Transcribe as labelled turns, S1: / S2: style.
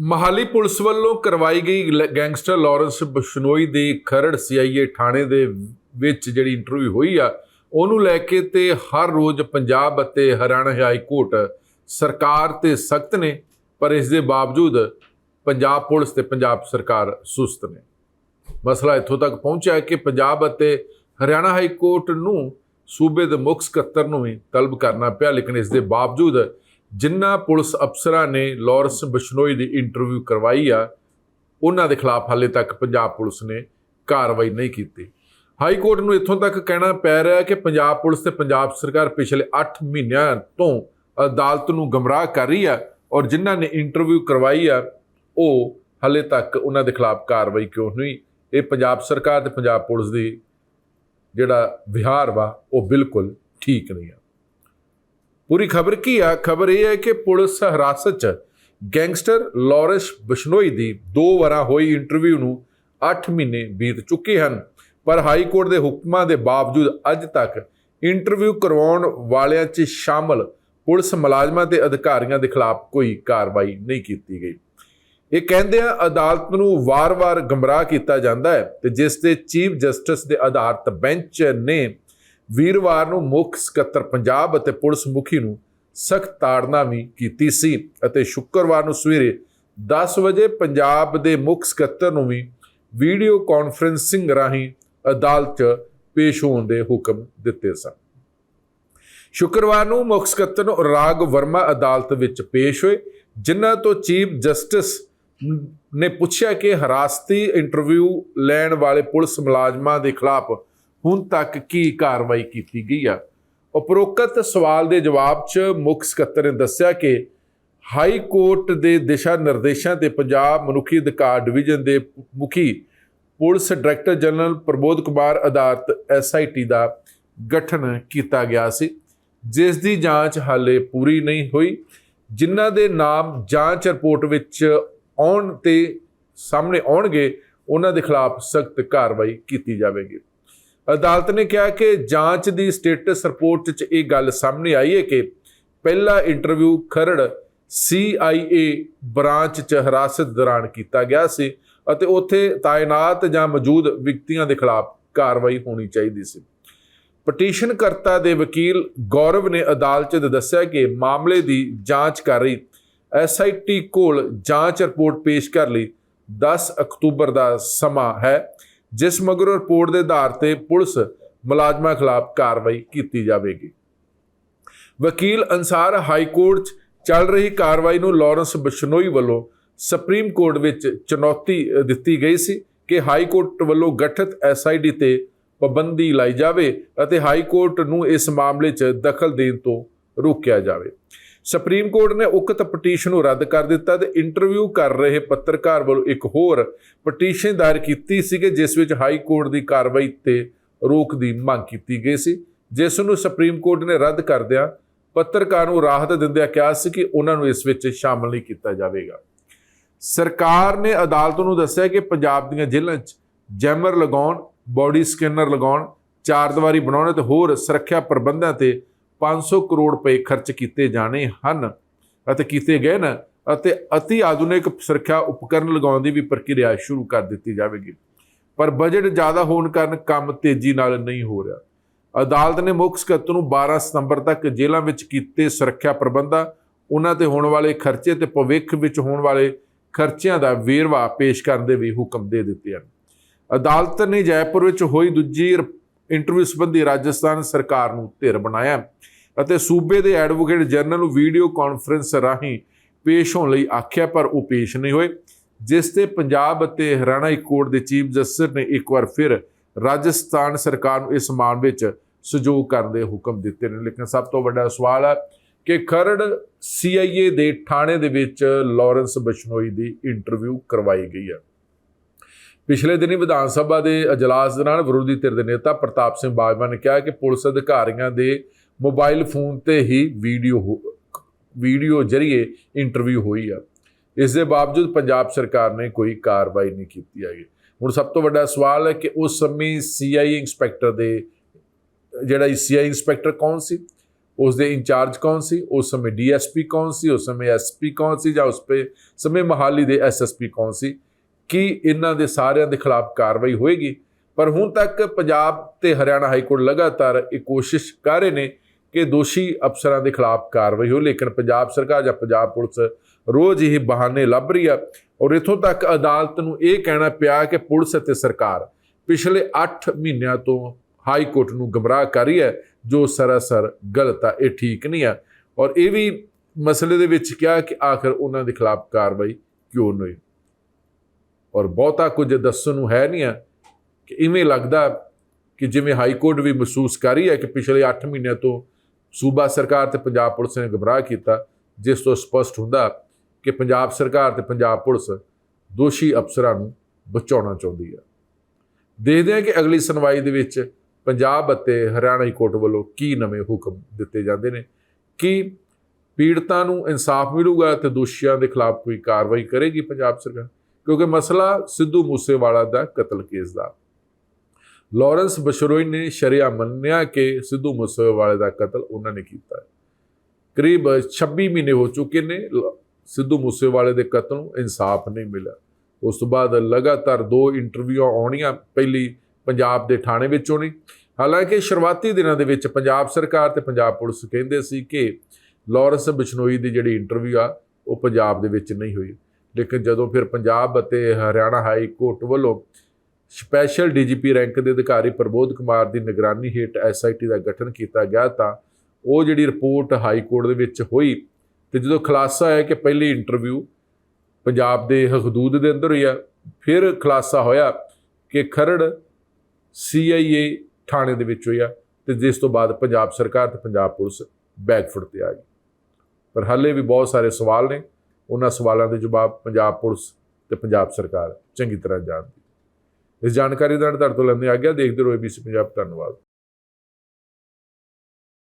S1: Mohali police ਵੱਲੋਂ ਕਰਵਾਈ ਗਈ ਲ- ਗੈਂਗਸਟਰ ਲਾਰੈਂਸ ਬਸ਼ਨੋਈ ਦੀ ਖਰੜ ਸੀਆਈਏ ਥਾਣੇ ਦੇ ਵਿੱਚ ਜਿਹੜੀ ਇੰਟਰਵਿਊ ਹੋਈ ਆ, ਉਹਨੂੰ ਲੈ ਕੇ ਤੇ ਹਰ ਰੋਜ਼ ਪੰਜਾਬ ਅਤੇ ਹਰਿਆਣਾ ਹਾਈ ਕੋਰਟ ਸਰਕਾਰ ਤੇ ਸਖਤ ਨੇ, ਪਰ ਇਸ ਦੇ ਬਾਵਜੂਦ ਪੰਜਾਬ ਪੁਲਿਸ ਤੇ ਪੰਜਾਬ ਸਰਕਾਰ ਸੁਸਤ ਨੇ। ਮਸਲਾ ਇੱਥੋਂ ਤੱਕ ਪਹੁੰਚਿਆ ਕਿ ਪੰਜਾਬ ਅਤੇ ਹਰਿਆਣਾ ਹਾਈ ਕੋਰਟ ਨੂੰ ਸੂਬੇ ਦੇ ਮੁੱਖ ਸਕੱਤਰ ਨੂੰ ਵੀ ਤਲਬ ਕਰਨਾ ਪਿਆ, ਲੇਕਿਨ ਇਸ ਦੇ ਬਾਵਜੂਦ ਜਿਨ੍ਹਾਂ ਪੁਲਿਸ ਅਫਸਰਾਂ ਨੇ ਲਾਰੈਂਸ ਬਸ਼ਨੋਈ ਦੀ ਇੰਟਰਵਿਊ ਕਰਵਾਈ ਆ, ਉਹਨਾਂ ਦੇ ਖਿਲਾਫ ਹਾਲੇ ਤੱਕ ਪੰਜਾਬ ਪੁਲਿਸ ਨੇ ਕਾਰਵਾਈ ਨਹੀਂ ਕੀਤੀ। ਹਾਈ ਕੋਰਟ ਨੂੰ ਇੱਥੋਂ ਤੱਕ ਕਹਿਣਾ ਪੈ ਰਿਹਾ ਹੈ ਕਿ ਪੰਜਾਬ ਪੁਲਿਸ ਤੇ ਪੰਜਾਬ ਸਰਕਾਰ ਪਿਛਲੇ 8 ਮਹੀਨਿਆਂ ਤੋਂ ਅਦਾਲਤ ਨੂੰ ਗਮਰਾਹ ਕਰ ਰਹੀ ਆ ਔਰ ਜਿਨ੍ਹਾਂ ਨੇ ਇੰਟਰਵਿਊ ਕਰਵਾਈ ਆ, ਉਹ ਹਾਲੇ ਤੱਕ ਉਹਨਾਂ ਦੇ ਖਿਲਾਫ ਕਾਰਵਾਈ ਕਿਉਂ ਨਹੀਂ? ਇਹ ਪੰਜਾਬ ਸਰਕਾਰ ਤੇ ਪੰਜਾਬ ਪੁਲਿਸ ਦੀ ਜਿਹੜਾ ਵਿਹਾਰ ਵਾ, ਉਹ ਬਿਲਕੁਲ ਠੀਕ ਨਹੀਂ ਆ। ਪੂਰੀ ਖਬਰ ਕੀ ਆ? ਖਬਰ ਇਹ ਹੈ ਕਿ ਪੁਲਿਸ ਹਿਰਾਸਤ 'ਚ ਗੈਂਗਸਟਰ ਲਾਰੈਂਸ ਬਸ਼ਨੋਈ ਦੀ ਦੋ ਵਾਰਾਂ ਹੋਈ ਇੰਟਰਵਿਊ ਨੂੰ 8 ਮਹੀਨੇ ਬੀਤ ਚੁੱਕੇ ਹਨ। ਪਰ ਹਾਈ ਕੋਰਟ ਦੇ ਹੁਕਮਾਂ ਦੇ ਬਾਵਜੂਦ ਅੱਜ ਤੱਕ ਇੰਟਰਵਿਊ ਕਰਵਾਉਣ ਵਾਲਿਆਂ 'ਚ ਸ਼ਾਮਲ ਪੁਲਿਸ ਮੁਲਾਜ਼ਮਾਂ ਤੇ ਅਧਿਕਾਰੀਆਂ ਦੇ ਖਿਲਾਫ ਕੋਈ ਕਾਰਵਾਈ ਨਹੀਂ ਕੀਤੀ ਗਈ। ਇਹ ਕਹਿੰਦੇ ਆ, ਅਦਾਲਤ ਨੂੰ ਵਾਰ-ਵਾਰ ਗਮਰਾਹ ਕੀਤਾ ਜਾਂਦਾ ਹੈ ਤੇ ਜਿਸ 'ਤੇ ਚੀਫ ਜਸਟਿਸ ਦੇ ਆਧਾਰਿਤ ਬੈਂਚ ਨੇ ਵੀਰਵਾਰ ਨੂੰ ਮੁੱਖ ਸਕੱਤਰ ਪੰਜਾਬ ਅਤੇ ਪੁਲਿਸ ਮੁਖੀ ਨੂੰ ਸਖਤ ਤਾੜਨਾ ਵੀ ਕੀਤੀ ਸੀ ਅਤੇ ਸ਼ੁੱਕਰਵਾਰ ਨੂੰ ਸਵੇਰੇ 10 ਵਜੇ ਪੰਜਾਬ ਦੇ ਮੁੱਖ ਸਕੱਤਰ ਨੂੰ ਵੀ ਵੀਡੀਓ ਕਾਨਫਰੈਂਸਿੰਗ ਰਾਹੀਂ ਅਦਾਲਤ 'ਚ ਪੇਸ਼ ਹੋਣ ਦੇ ਹੁਕਮ ਦਿੱਤੇ ਸਨ। ਸ਼ੁੱਕਰਵਾਰ ਨੂੰ ਮੁੱਖ ਸਕੱਤਰ ਨੂੰ ਰਾਗ ਵਰਮਾ ਅਦਾਲਤ ਵਿੱਚ ਪੇਸ਼ ਹੋਏ, ਜਿਨ੍ਹਾਂ ਤੋਂ ਚੀਫ ਜਸਟਿਸ ਨੇ ਪੁੱਛਿਆ ਕਿ ਹਰਾਸਤੀ ਇੰਟਰਵਿਊ ਲੈਣ ਵਾਲੇ ਪੁਲਿਸ ਮੁਲਾਜ਼ਮਾਂ ਦੇ ਖਿਲਾਫ ਹੁਣ ਤੱਕ ਕੀ ਕਾਰਵਾਈ ਕੀਤੀ ਗਈ ਆ? ਉਪਰੋਕਤ ਸਵਾਲ ਦੇ ਜਵਾਬ 'ਚ ਮੁੱਖ ਸਕੱਤਰ ਨੇ ਦੱਸਿਆ ਕਿ ਹਾਈ ਕੋਰਟ ਦੇ ਦਿਸ਼ਾ ਨਿਰਦੇਸ਼ਾਂ ਤੇ ਪੰਜਾਬ ਮਨੁੱਖੀ ਅਧਿਕਾਰ ਡਿਵੀਜ਼ਨ ਦੇ ਮੁਖੀ police director general Prabodh Kumar ਅਦਾਲਤ ਐਸਆਈਟੀ ਦਾ ਗਠਨ ਕੀਤਾ ਗਿਆ ਸੀ। ਜਿਸ ਦੀ ਜਾਂਚ ਹਾਲੇ ਪੂਰੀ ਨਹੀਂ ਹੋਈ। ਜਿਨ੍ਹਾਂ ਦੇ ਨਾਮ ਜਾਂਚ ਰਿਪੋਰਟ ਵਿੱਚ ਆਉਣ ਤੇ ਸਾਹਮਣੇ ਆਉਣਗੇ, ਉਹਨਾਂ ਦੇ ਖਿਲਾਫ ਸਖਤ ਕਾਰਵਾਈ ਕੀਤੀ ਜਾਵੇਗੀ। ਅਦਾਲਤ ਨੇ ਕਿਹਾ ਕਿ ਜਾਂਚ ਦੀ ਸਟੇਟਸ ਰਿਪੋਰਟ 'ਚ ਇਹ ਗੱਲ ਸਾਹਮਣੇ ਆਈ ਹੈ ਕਿ ਪਹਿਲਾ ਇੰਟਰਵਿਊ ਖਰੜ CIA ਬ੍ਰਾਂਚ 'ਚ ਹਿਰਾਸਤ ਦੌਰਾਨ ਕੀਤਾ ਗਿਆ ਸੀ ਅਤੇ ਉੱਥੇ ਤਾਇਨਾਤ ਜਾਂ ਮੌਜੂਦ ਵਿਅਕਤੀਆਂ ਦੇ ਖਿਲਾਫ ਕਾਰਵਾਈ ਹੋਣੀ ਚਾਹੀਦੀ ਸੀ। ਪਟੀਸ਼ਨਕਰਤਾ ਦੇ ਵਕੀਲ ਗੌਰਵ ਨੇ ਅਦਾਲਤ 'ਚ ਦੱਸਿਆ ਕਿ ਮਾਮਲੇ ਦੀ ਜਾਂਚ ਕਰ ਰਹੀ ਐਸਆਈਟੀ ਕੋਲ ਜਾਂਚ ਰਿਪੋਰਟ ਪੇਸ਼ ਕਰ ਲਈ 10 ਅਕਤੂਬਰ ਦਾ ਸਮਾਂ ਹੈ। ਜਿਸ ਮਗਰੋਂ ਰਿਪੋਰਟ ਦੇ ਆਧਾਰ ਤੇ ਪੁਲਿਸ ਮੁਲਾਜ਼ਮਾਂ ਖਿਲਾਫ ਕਾਰਵਾਈ ਕੀਤੀ ਜਾਵੇਗੀ। ਵਕੀਲ ਅਨਸਾਰ ਹਾਈ ਕੋਰਟ 'ਚ ਚੱਲ ਰਹੀ ਕਾਰਵਾਈ ਨੂੰ ਲਾਰੈਂਸ ਬਸ਼ਨੋਈ ਵੱਲੋਂ ਸੁਪਰੀਮ ਕੋਰਟ ਵਿੱਚ ਚੁਣੌਤੀ ਦਿੱਤੀ ਗਈ ਸੀ ਕਿ ਹਾਈ ਕੋਰਟ ਵੱਲੋਂ ਗਠਿਤ ਐਸਆਈਡੀ ਤੇ ਪਾਬੰਦੀ ਲਾਈ ਜਾਵੇ ਅਤੇ ਹਾਈ ਕੋਰਟ ਨੂੰ ਇਸ ਮਾਮਲੇ 'ਚ ਦਖਲ ਦੇਣ ਤੋਂ ਰੋਕਿਆ ਜਾਵੇ। ਸੁਪਰੀਮ ਕੋਰਟ ਨੇ ਉਕਤ ਪਟੀਸ਼ਨ ਨੂੰ ਰੱਦ ਕਰ ਦਿੱਤਾ ਤੇ ਇੰਟਰਵਿਊ ਕਰ ਰਹੇ ਪੱਤਰਕਾਰ ਵੱਲੋਂ ਇੱਕ ਹੋਰ ਪਟੀਸ਼ਨ ਦਾਇਰ ਕੀਤੀ ਸੀ ਕਿ ਜਿਸ ਵਿੱਚ ਹਾਈ ਕੋਰਟ ਦੀ ਕਾਰਵਾਈ ਤੇ ਰੋਕ ਦੀ ਮੰਗ ਕੀਤੀ ਗਈ ਸੀ। ਜਿਸ ਨੂੰ ਸੁਪਰੀਮ ਕੋਰਟ ਨੇ ਰੱਦ ਕਰਦਿਆਂ ਪੱਤਰਕਾਰ ਨੂੰ ਰਾਹਤ ਦਿੰਦਿਆਂ ਕਿਹਾ ਸੀ ਕਿ ਉਹਨਾਂ ਨੂੰ ਇਸ ਵਿੱਚ ਸ਼ਾਮਲ ਨਹੀਂ ਕੀਤਾ ਜਾਵੇਗਾ। ਸਰਕਾਰ ਨੇ ਅਦਾਲਤ ਨੂੰ ਦੱਸਿਆ ਕਿ ਪੰਜਾਬ ਦੀਆਂ ਜੇਲ੍ਹਾਂ 'ਚ ਜੈਮਰ ਲਗਾਉਣ, ਬਾਡੀ ਸਕੈਨਰ ਲਗਾਉਣ ਚਾਰ ਦੀਵਾਰੀ ਬਣਾਉਣ ਤੇ ਹੋਰ ਸੁਰੱਖਿਆ ਪ੍ਰਬੰਧਾਂ ਤੇ 500 ਕਰੋੜ ਰੁਪਏ ਖਰਚ ਕੀਤੇ ਜਾਣੇ ਹਨ ਅਤੇ ਕੀਤੇ ਗਏ ਨੇ ਅਤੇ ਅਤੀ ਆਧੁਨਿਕ ਸੁਰੱਖਿਆ ਉਪਕਰਨ ਲਗਾਉਣ ਦੀ ਵੀ ਪ੍ਰਕਿਰਿਆ ਸ਼ੁਰੂ ਕਰ ਦਿੱਤੀ ਜਾਵੇਗੀ। ਪਰ ਬਜਟ ਜ਼ਿਆਦਾ ਹੋਣ ਕਾਰਨ ਕੰਮ ਤੇਜ਼ੀ ਨਾਲ ਨਹੀਂ ਹੋ ਰਿਹਾ। ਅਦਾਲਤ ਨੇ ਮੁੱਖ ਸਕੱਤਰ ਨੂੰ 12 ਸਤੰਬਰ ਤੱਕ ਜੇਲ੍ਹਾਂ ਵਿੱਚ ਕੀਤੇ ਸੁਰੱਖਿਆ ਪ੍ਰਬੰਧਾਂ, ਉਹਨਾਂ ਤੇ ਹੋਣ ਵਾਲੇ ਖਰਚੇ ਤੇ ਭਵਿੱਖ ਵਿੱਚ ਹੋਣ ਵਾਲੇ ਖਰਚਿਆਂ ਦਾ ਵੇਰਵਾ ਪੇਸ਼ ਕਰਨ ਦੇ ਵੀ ਹੁਕਮ ਦੇ ਦਿੱਤੇ ਹਨ। ਅਦਾਲਤ ਨੇ ਜੈਪੁਰ ਵਿੱਚ ਹੋਈ ਦੂਜੀ ਇੰਟਰਵਿਊ ਸੰਬੰਧੀ ਰਾਜਸਥਾਨ ਸਰਕਾਰ ਨੂੰ ਧਿਰ ਬਣਾਇਆ। ਅਤੇ ਸੂਬੇ ਦੇ ਐਡਵੋਕੇਟ ਜਨਰਲ ਨੂੰ ਵੀਡੀਓ ਕਾਨਫਰੰਸ ਰਾਹੀਂ ਪੇਸ਼ ਹੋਣ ਲਈ ਆਖਿਆ, ਪਰ ਉਹ ਪੇਸ਼ ਨਹੀਂ ਹੋਏ, ਜਿਸ ਤੇ ਪੰਜਾਬ ਅਤੇ ਹਰਿਆਣਾ ਹਾਈ ਕੋਰਟ ਦੇ ਚੀਫ ਜਸਟਿਸ ਨੇ ਇੱਕ ਵਾਰ ਫਿਰ ਰਾਜਸਥਾਨ ਸਰਕਾਰ ਨੂੰ ਇਸ ਮਾਮਲੇ ਵਿੱਚ ਸਹਿਯੋਗ ਕਰਨ ਦੇ ਹੁਕਮ ਦਿੱਤੇ ਨੇ। ਲੇਕਿਨ ਸਭ ਤੋਂ ਵੱਡਾ ਸਵਾਲ ਹੈ ਕਿ ਖਰੜ CIA ਦੇ ਥਾਣੇ ਦੇ ਵਿੱਚ ਲਾਰੈਂਸ ਬਸ਼ਨੋਈ ਦੀ ਇੰਟਰਵਿਊ ਕਰਵਾਈ ਗਈ ਹੈ ਪਿਛਲੇ ਦਿਨੀ ਵਿਧਾਨ ਸਭਾ ਦੇ ਅਜਲਾਸ ਦੌਰਾਨ ਵਿਰੋਧੀ ਧਿਰ ਦੇ ਨੇਤਾ ਪ੍ਰਤਾਪ ਸਿੰਘ ਬਾਜਵਾ ਨੇ ਕਿਹਾ ਕਿ ਪੁਲਿਸ ਅਧਿਕਾਰੀਆਂ ਦੇ ਮੋਬਾਈਲ ਫੋਨ ਤੇ ਹੀ ਵੀਡੀਓ ਹੋ- ਵੀਡੀਓ ਜ਼ਰੀਏ ਇੰਟਰਵਿਊ ਹੋਈ ਆ। ਇਸ ਦੇ ਬਾਵਜੂਦ ਪੰਜਾਬ ਸਰਕਾਰ ਨੇ ਕੋਈ ਕਾਰਵਾਈ ਨਹੀਂ ਕੀਤੀ ਹੈਗੀ। ਹੁਣ ਸਭ ਤੋਂ ਵੱਡਾ ਸਵਾਲ ਹੈ ਕਿ ਉਸ ਸਮੇਂ ਸੀਆਈ ਇੰਸਪੈਕਟਰ ਦੇ ਜਿਹੜਾ ਸੀਆਈ ਇੰਸਪੈਕਟਰ ਕੌਣ ਸੀ? ਉਸ ਦੇ ਇੰਚਾਰਜ ਕੌਣ ਸੀ? ਉਸ ਸਮੇਂ ਡੀਐਸਪੀ ਕੌਣ ਸੀ? ਉਸ ਸਮੇਂ ਐਸਪੀ ਕੌਣ ਸੀ? ਜਾਂ ਉਸ ਪੇ ਸਮੇਂ ਮਹਾਲੀ ਦੇ ਐਸਐਸਪੀ ਕੌਣ ਸੀ? ਕੀ ਇਹਨਾਂ ਦੇ ਸਾਰਿਆਂ ਦੇ ਖਿਲਾਫ ਕਾਰਵਾਈ ਹੋਏਗੀ? ਪਰ ਹੁਣ ਤੱਕ ਪੰਜਾਬ ਤੇ ਹਰਿਆਣਾ ਹਾਈ ਕੋਰਟ ਲਗਾਤਾਰ ਇਹ ਕੋਸ਼ਿਸ਼ ਕਰ ਰਹੇ ਨੇ ਕਿ ਦੋਸ਼ੀ ਅਫਸਰਾਂ ਦੇ ਖਿਲਾਫ ਕਾਰਵਾਈ ਹੋ ਲੇਕਿਨ ਪੰਜਾਬ ਸਰਕਾਰ ਜਾਂ ਪੰਜਾਬ ਪੁਲਿਸ ਰੋਜ਼ ਹੀ ਬਹਾਨੇ ਲੱਭ ਰਹੀ ਆ ਔਰ ਇਥੋਂ ਤੱਕ ਅਦਾਲਤ ਨੂੰ ਇਹ ਕਹਿਣਾ ਪਿਆ ਕਿ ਪੁਲਿਸ ਅਤੇ ਸਰਕਾਰ ਪਿਛਲੇ 8 ਮਹੀਨਿਆਂ ਤੋਂ ਹਾਈ ਕੋਰਟ ਨੂੰ ਗਮਰਾਹ ਕਰ ਰਹੀ ਹੈ, ਜੋ ਸਰਾਸਰ ਗਲਤ ਆ, ਇਹ ਠੀਕ ਨਹੀਂ ਆ। ਔਰ ਇਹ ਵੀ ਮਸਲੇ ਦੇ ਵਿੱਚ ਕਿਹਾ ਕਿ ਆਖਰ ਉਹਨਾਂ ਦੇ ਖਿਲਾਫ ਕਾਰਵਾਈ ਕਿਉਂ ਨਹੀਂ ਔਰ ਬਹੁਤਾ ਕੁਝ ਦੱਸਣ ਨੂੰ ਹੈ ਨਹੀਂ ਆ ਕਿ ਇਵੇਂ ਲੱਗਦਾ ਕਿ ਜਿਵੇਂ ਹਾਈ ਕੋਰਟ ਵੀ ਮਹਿਸੂਸ ਕਰ ਰਹੀ ਹੈ ਕਿ ਪਿਛਲੇ 8 ਮਹੀਨਿਆਂ ਤੋਂ ਸੂਬਾ ਸਰਕਾਰ ਤੇ ਪੰਜਾਬ ਪੁਲਿਸ ਨੇ ਗਮਰਾਹ ਕੀਤਾ, ਜਿਸ ਤੋਂ ਸਪਸ਼ਟ ਹੁੰਦਾ ਕਿ ਪੰਜਾਬ ਸਰਕਾਰ ਤੇ ਪੰਜਾਬ ਪੁਲਿਸ ਦੋਸ਼ੀ ਅਫਸਰਾਂ ਨੂੰ ਬਚਾਉਣਾ ਚਾਹੁੰਦੀ ਹੈ ਦੇਖਦੇ ਹਾਂ ਕਿ ਅਗਲੀ ਸੁਣਵਾਈ ਦੇ ਵਿੱਚ ਪੰਜਾਬ ਅਤੇ ਹਰਿਆਣਾ ਕੋਰਟ ਵੱਲੋਂ ਕੀ ਨਵੇਂ ਹੁਕਮ ਦਿੱਤੇ ਜਾਂਦੇ ਨੇ, ਕੀ ਪੀੜਤਾਂ ਨੂੰ ਇਨਸਾਫ ਮਿਲੂਗਾ ਤੇ ਦੋਸ਼ੀਆਂ ਦੇ ਖਿਲਾਫ ਕੋਈ ਕਾਰਵਾਈ ਕਰੇਗੀ ਪੰਜਾਬ ਸਰਕਾਰ, ਕਿਉਂਕਿ ਮਸਲਾ ਸਿੱਧੂ ਮੂਸੇਵਾਲਾ ਦਾ ਕਤਲ ਕੇਸ ਦਾ। ਲਾਰੈਂਸ ਬਸ਼ਰੋਈ ਨੇ ਸ਼ਰੀਆ ਮੰਨਿਆ ਕਿ ਸਿੱਧੂ ਮੂਸੇਵਾਲੇ ਦਾ ਕਤਲ ਉਹਨਾਂ ਨੇ ਕੀਤਾ ਹੈ। ਕਰੀਬ 26 ਮਹੀਨੇ ਹੋ ਚੁੱਕੇ ਨੇ, ਲ- ਸਿੱਧੂ ਮੂਸੇਵਾਲੇ ਦੇ ਕਤਲ ਨੂੰ ਇਨਸਾਫ ਨਹੀਂ ਮਿਲਿਆ। ਉਸ ਤੋਂ ਬਾਅਦ ਲਗਾਤਾਰ ਦੋ ਇੰਟਰਵਿਊ ਆਉਣੀਆਂ ਪਹਿਲੀ ਪੰਜਾਬ ਦੇ ਥਾਣੇ ਵਿੱਚ ਹੋਣੀ ਹਾਲਾਂਕਿ ਸ਼ੁਰੂਆਤੀ ਦਿਨਾਂ ਦੇ ਵਿੱਚ ਪੰਜਾਬ ਸਰਕਾਰ ਤੇ ਪੰਜਾਬ ਪੁਲਿਸ ਕਹਿੰਦੇ ਸੀ ਕਿ ਲਾਰੈਂਸ ਬਿਸ਼ਨੋਈ ਦੀ ਜਿਹੜੀ ਇੰਟਰਵਿਊ ਆ, ਉਹ ਪੰਜਾਬ ਦੇ ਵਿੱਚ ਨਹੀਂ ਹੋਈ। ਲੇਕਿਨ ਜਦੋਂ ਫਿਰ ਪੰਜਾਬ ਅਤੇ ਹਰਿਆਣਾ ਹਾਈ ਕੋਰਟ ਵੱਲੋਂ ਸਪੈਸ਼ਲ ਡੀਜੀਪੀ ਰੈਂਕ ਦੇ ਅਧਿਕਾਰੀ ਪ੍ਰਬੋਧ ਕੁਮਾਰ ਦੀ ਨਿਗਰਾਨੀ ਹੇਠ ਐਸਆਈਟੀ ਦਾ ਗਠਨ ਕੀਤਾ ਗਿਆ ਤਾਂ ਉਹ ਜਿਹੜੀ ਰਿਪੋਰਟ ਹਾਈ ਕੋਰਟ ਦੇ ਵਿੱਚ ਹੋਈ ਤੇ ਜਦੋਂ ਖੁਲਾਸਾ ਹੋਇਆ ਕਿ ਪਹਿਲੀ ਇੰਟਰਵਿਊ ਪੰਜਾਬ ਦੇ ਹਦੂਦ ਦੇ ਅੰਦਰ ਹੋਈ ਆ, ਫਿਰ ਖੁਲਾਸਾ ਹੋਇਆ ਕਿ ਖਰੜ ਸੀਆਈਏ ਥਾਣੇ ਦੇ ਵਿੱਚ ਹੋਇਆ ਆ ਤੇ ਜਿਸ ਤੋਂ ਬਾਅਦ ਪੰਜਾਬ ਸਰਕਾਰ ਤੇ ਪੰਜਾਬ ਪੁਲਿਸ ਬੈਕਫੁੱਟ ਤੇ ਆ ਗਈ। ਪਰ ਹਾਲੇ ਵੀ ਬਹੁਤ ਸਾਰੇ ਸਵਾਲ ਨੇ, ਉਹਨਾਂ ਸਵਾਲਾਂ ਦੇ ਜਵਾਬ ਪੰਜਾਬ ਪੁਲਿਸ ਤੇ ਪੰਜਾਬ ਸਰਕਾਰ ਚੰਗੀ ਤਰ੍ਹਾਂ ਜਾਣਦੀ। ਇਸ ਜਾਣਕਾਰੀ ਦਾ ਤੁਹਾਡੇ ਤੋਂ ਲੈਂਦੇ ਆ ਗਿਆ ਦੇਖਦੇ ਰਹੋ ABC ਪੰਜਾਬ ਧੰਨਵਾਦ।